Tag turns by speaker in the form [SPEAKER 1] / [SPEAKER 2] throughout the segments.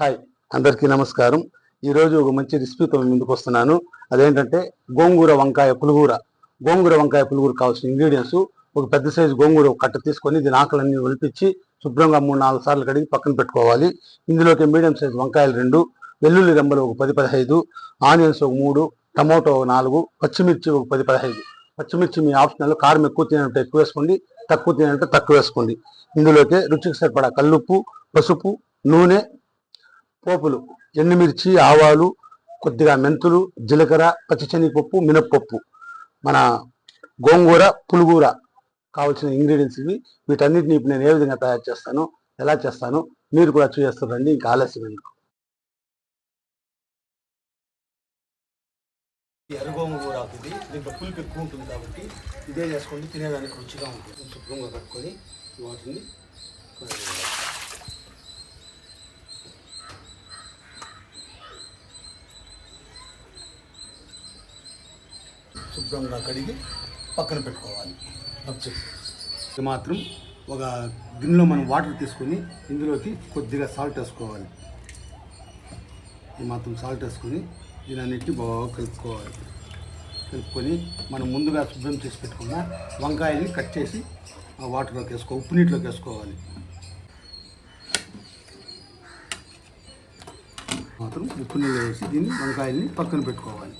[SPEAKER 1] Hi అందరికీ నమస్కారం. ఈరోజు ఒక మంచి రెసిపీతో ముందుకు వస్తున్నాను. అదేంటంటే గోంగూర వంకాయ పులుగూర గోంగూర వంకాయ పులుగూర కావాల్సిన ఇంగ్రీడియంట్స్ ఒక పెద్ద సైజు గోంగూర ఒక కట్ట తీసుకొని దీని ఆకలన్నీ ఒలిపించి శుభ్రంగా మూడు నాలుగు సార్లు కడిగి పక్కన పెట్టుకోవాలి. ఇందులోకి మీడియం సైజు వంకాయలు రెండు వెల్లుల్లి రెమ్మలు ఒక పది పదహైదు ఆనియన్స్ ఒక మూడు టమోటో ఒక నాలుగు పచ్చిమిర్చి ఒక పది పదహైదు. పచ్చిమిర్చి మీ ఆప్షనల్ కారం ఎక్కువ తినంటే ఎక్కువ వేసుకోండి తక్కువ తినంటే తక్కువ వేసుకోండి. ఇందులోకి రుచికి సరిపడా కల్లుప్పు పసుపు నూనె పోపులు ఎండుమిర్చి ఆవాలు కొద్దిగా మెంతులు జీలకర్ర పచ్చిశనగపప్పు మినప్పప్పు. మన గోంగూర పులుగూర కావాల్సిన ఇంగ్రీడియంట్స్ ఇవి. వీటన్నిటిని ఇప్పుడు నేను ఏ విధంగా తయారు చేస్తాను ఎలా చేస్తాను మీరు కూడా చూసేస్తారండి. ఇంకా ఆలస్యం ఎందుకు? ఎర్రగోంగూర ఇది దీంట్లో పులుపు ఎక్కువ ఉంటుంది కాబట్టి ఇదే చేసుకోండి తినేదానికి రుచిగా ఉంటుంది. శుభ్రంగా కట్టుకొని వాటిని శుభ్రంగా కడిగి పక్కన పెట్టుకోవాలి. అబ్జెక్ట్ మాత్రం ఒక గిన్నెలో మనం వాటర్ తీసుకొని ఇందులోకి కొద్దిగా సాల్ట్ వేసుకోవాలి. ఇది మాత్రం సాల్ట్ వేసుకొని దీని అన్నిటిని బాగా కలుపుకోవాలి. కలుపుకొని మనం ముందుగా శుభ్రం చేసి పెట్టుకున్న వంకాయల్ని కట్ చేసి ఆ వాటర్లోకి వేసుకో ఉప్పు నీటిలోకి వేసుకోవాలి. మాత్రం ఉప్పు నీళ్ళు వేసి దీన్ని వంకాయల్ని పక్కన పెట్టుకోవాలి.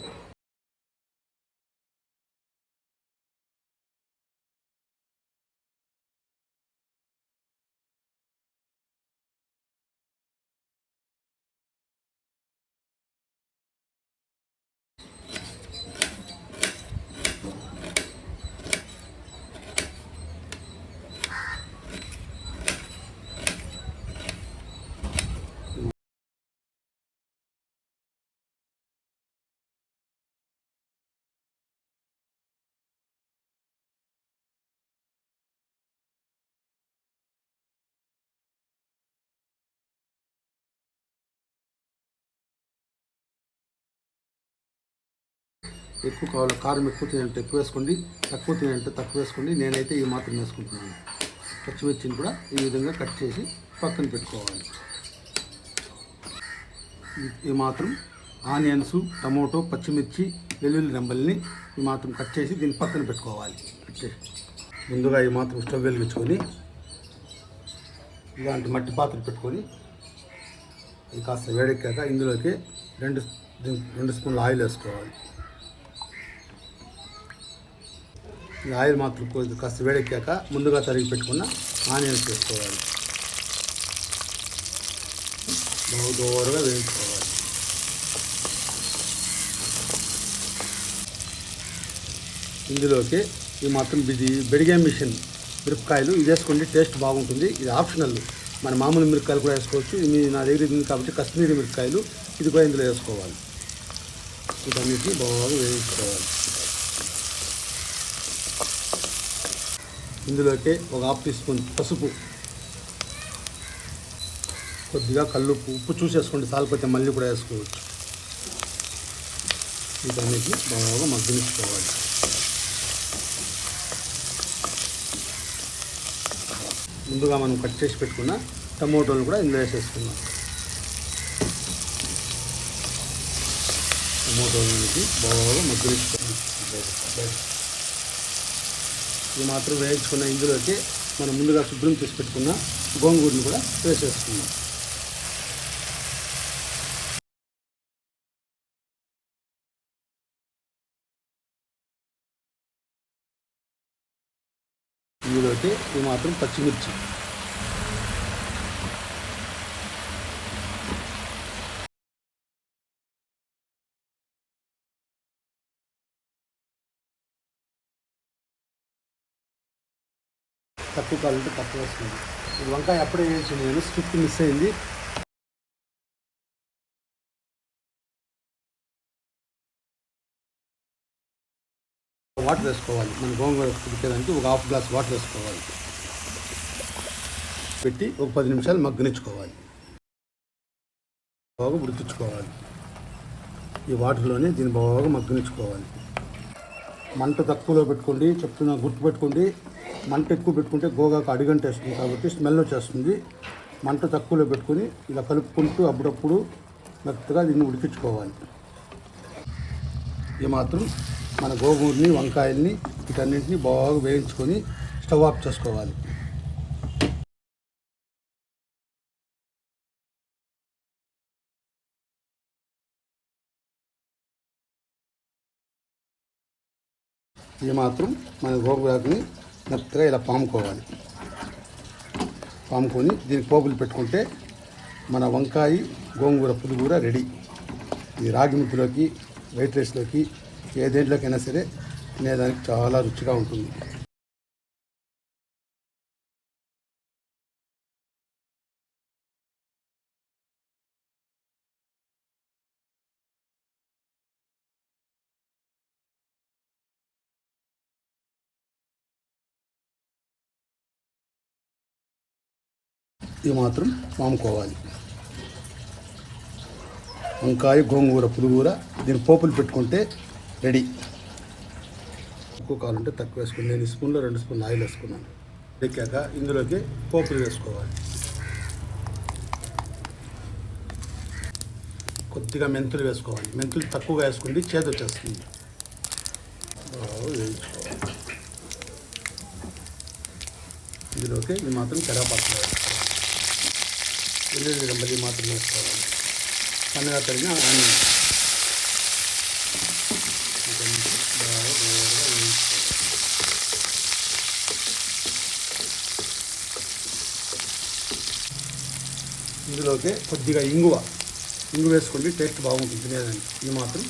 [SPEAKER 1] ఎక్కువ కావాలి కారం ఎక్కువ తినంటే ఎక్కువ వేసుకోండి తక్కువ తినంటే తక్కువ వేసుకోండి. నేనైతే ఈ మాత్రం వేసుకుంటున్నాను. పచ్చిమిర్చిని కూడా ఈ విధంగా కట్ చేసి పక్కన పెట్టుకోవాలి. ఈ- మాత్రం ఆనియన్స్ టమోటో పచ్చిమిర్చి వెల్లుల్లి రెంబల్ని ఈ మాత్రం కట్ చేసి దీన్ని పక్కన పెట్టుకోవాలి. కట్ చేసి. ముందుగా ఈ మాత్రం స్టవ్ వెలిగించుకొని ఇలాంటి మట్టి పాత్ర పెట్టుకొని ఇది కాస్త వేడెక్కాక ఇందులోకి రెండు రెండు స్పూన్ల ఆయిల్ వేసుకోవాలి. ఆయిల్ మాత్రం కొద్ది కాస్త వేడెక్కాక ముందుగా తరిగి పెట్టుకున్న ఆనియన్స్ వేసుకోవాలి. బాగా వేయించుకోవాలి. ఇందులోకి ఈ మాత్రం ఇది బెడిగే మిషన్ మిరపకాయలు ఇది వేసుకోండి టేస్ట్ బాగుంటుంది. ఇది ఆప్షనల్. మన మామూలు మిరపకాయలు కూడా వేసుకోవచ్చు. ఇది నా దగ్గర ఉంది కాబట్టి కశ్మీరీ మిరపకాయలు ఇది కూడా ఇందులో వేసుకోవాలి. వీటన్నిటిని బాగా వేయించుకోవాలి. ఇందులోకి ఒక హాఫ్ టీ స్పూన్ పసుపు కొద్దిగా కల్లుప్పు ఉప్పు చూసేసుకోండి సాలిపోతే మళ్ళీ కూడా వేసుకోవచ్చు. వీటన్నిటిని బాగా మగ్గించుకోవాలి. ముందుగా మనం కట్ చేసి పెట్టుకున్న టమోటోలు కూడా ఇందులో వేసేసుకున్నాం టమోటోలు బాగా మగ్గనిచ్చుకోవాలి ఇది మాత్రం వేయించుకున్న ఇందులోకి మనం ముందుగా శుభ్రం చేసి పెట్టుకున్న గోంగూరని కూడా వేసేసుకుందాం. ఇందులోకి ఇది మాత్రం పచ్చిమిర్చి. తక్కువ కావాలంటే తక్కువ వస్తుంది. ఇది వంకాయ అప్పుడే వేసి నేను స్ట్రిప్ మిస్ అయింది. వాటర్ వేసుకోవాలి. మన గోంగూర ఉడికేదానికి ఒక హాఫ్ గ్లాస్ వాటర్ వేసుకోవాలి. పెట్టి ఒక పది నిమిషాలు మగ్గనిచ్చుకోవాలి. బాగా ఉడికించుకోవాలి. ఈ వాటర్లోనే దీన్ని బాగా మగ్గనిచ్చుకోవాలి. మంట తక్కువలో పెట్టుకోండి చెప్తున్నా గుర్తుపెట్టుకోండి మంట ఎక్కువ పెట్టుకుంటే గోగాకు అడిగంటేస్తుంది కాబట్టి స్మెల్ వచ్చేస్తుంది. మంట తక్కువలో పెట్టుకొని ఇలా కలుపుకుంటూ అప్పుడప్పుడు మెత్తగా దీన్ని ఉడికించుకోవాలి. ఏమాత్రం మాత్రం మన గోగూరిని వంకాయల్ని వీటన్నింటినీ బాగా వేయించుకొని స్టవ్ ఆఫ్ చేసుకోవాలి. ఇది మాత్రం మన గోగులాకుని మెత్తగా ఇలా పాముకోవాలి. పాముకొని దీనికి పోపులు పెట్టుకుంటే మన వంకాయ గోంగూర పులిగూర రెడీ. ఈ రాగి ముద్దలోకి వైట్ రైస్లోకి ఏ దేంట్లోకైనా సరే తినేదానికి చాలా రుచిగా ఉంటుంది. ఇది మాత్రం వాముకోవాలి. వంకాయ గోంగూర పులుగూర దీని పోపులు పెట్టుకుంటే రెడీ. ఎక్కువ కావాలంటే తక్కువ వేసుకుని నేను ఈ స్పూన్లో రెండు స్పూన్లు ఆయిల్ వేసుకున్నాను. ఎక్కాక ఇందులోకి పోపులు వేసుకోవాలి. కొద్దిగా మెంతులు వేసుకోవాలి. మెంతులు తక్కువగా వేసుకుంటే చేదు వచ్చేస్తుంది. వేయించుకోవాలి. ఇందులోకి ఇది మాత్రం కరేపాకు వేసుకోవాలి వెల్లుల్లి రెంబలి మాత్రం వేసుకోవాలి సన్నగా తరిగిన ఆనియన్ ఇవన్నీ బాగా దోరగా వేయించుకోవాలి ఇందులోకి కొద్దిగా ఇంగువ ఇంగు వేసుకోండి టేస్ట్ బాగుంటుంది తినేదానికి ఇది మాత్రం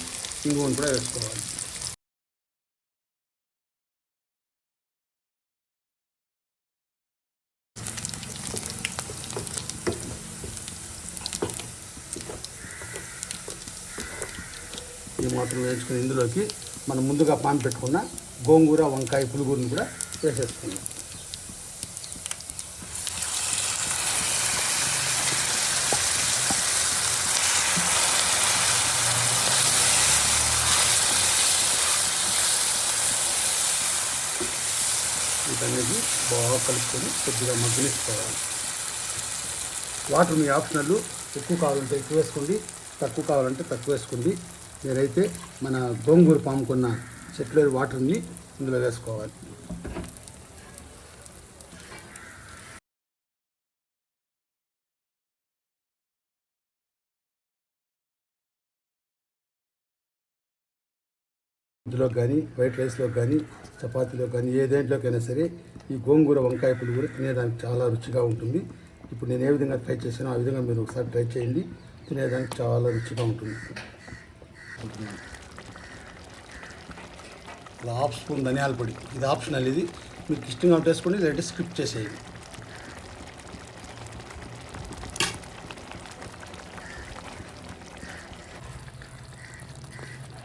[SPEAKER 1] ఇంగువను కూడా వేసుకోవాలి మాత్రం వేసుకుని ఇందులోకి మనం ముందుగా పాన్ పెట్టుకున్న గోంగూర వంకాయ పులుగురిని కూడా వేసేసుకుందాం. వీటన్నిటిని బాగా కలుపుకొని కొద్దిగా మగ్గనిచ్చుకోవాలి. వాటర్ మీ ఆప్షనల్ ఎక్కువ కావాలంటే ఎక్కువ వేసుకోండి తక్కువ కావాలంటే తక్కువ వేసుకోండి. ఏదైతే మన గోంగూర పాముకున్న చెట్ల వాటర్ని ఇందులో వేసుకోవాలి. ఇందులో కానీ వైట్ రైస్లో కానీ చపాతీలో కానీ ఏ దేంట్లోకైనా సరే ఈ గోంగూర వంకాయ పులుగురు తినేదానికి చాలా రుచిగా ఉంటుంది. ఇప్పుడు నేను ఏ విధంగా ట్రై చేశానో ఆ విధంగా మీరు ఒకసారి ట్రై చేయండి. తినేదానికి చాలా రుచిగా ఉంటుంది. ఇలా హాఫ్ స్పూన్ ధనియాల పొడి. ఇది ఆప్షనల్. ఇది మీకు ఇష్టంగా ఉంటే వేసుకోండి లేదంటే స్కిప్ చేసేయండి.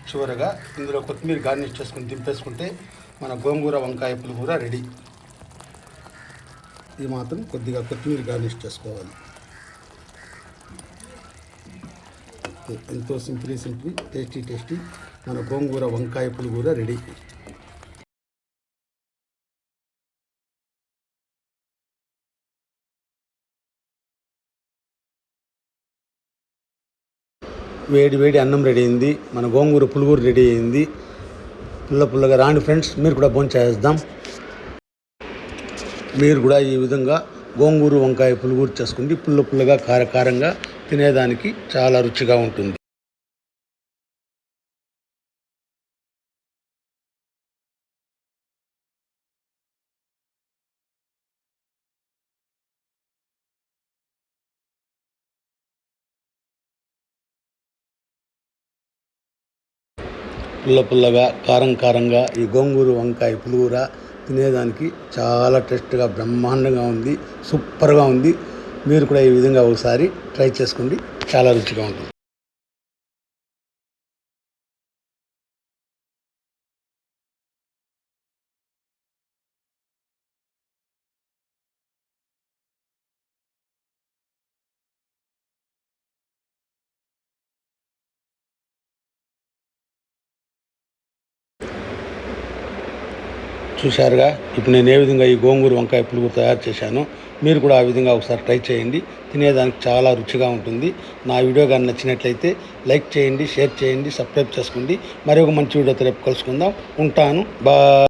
[SPEAKER 1] చివరగా ఇందులో కొత్తిమీర గార్నిష్ చేసుకుని దింపేసుకుంటే మన గోంగూర వంకాయ పులుగూర రెడీ. ఇది మాత్రం కొద్దిగా కొత్తిమీర గార్నిష్ చేసుకోవాలి. ఎంతో సింపుల్ సింపుల్ టేస్టీ టేస్టీ మన గోంగూర వంకాయ పులిగూర రెడీ వేడి వేడి అన్నం రెడీ అయింది. మన గోంగూర పులుగూర రెడీ అయింది. పుల్ల పుల్లగా రాండి ఫ్రెండ్స్ మీరు కూడా భోజనం చేద్దాం మీరు కూడా ఈ విధంగా గోంగూర వంకాయ పులుగూర చేసుకుంటే పుల్ల పుల్లగా కారకారంగా తినేదానికి చాలా రుచిగా ఉంటుంది. పుల్ల పుల్లగా కారం కారంగా ఈ గోంగూర వంకాయ పులిగూర తినేదానికి చాలా టేస్ట్గా బ్రహ్మాండంగా ఉంది సూపర్గా ఉంది. మీరు కూడా ఈ విధంగా ఒకసారి ట్రై చేసుకోండి. చాలా రుచిగా ఉంటుంది. చూశారుగా. ఇప్పుడు నేను ఏ విధంగా ఈ గోంగూర వంకాయ పులుగు తయారు చేశాను మీరు కూడా ఆ విధంగా ఒకసారి ట్రై చేయండి. తినేదానికి చాలా రుచిగా ఉంటుంది. నా వీడియో కానీ నచ్చినట్లయితే లైక్ చేయండి షేర్ చేయండి సబ్స్క్రైబ్ చేసుకోండి. మరి ఒక మంచి వీడియోతో రేపు కలుసుకుందాం. ఉంటాను. బా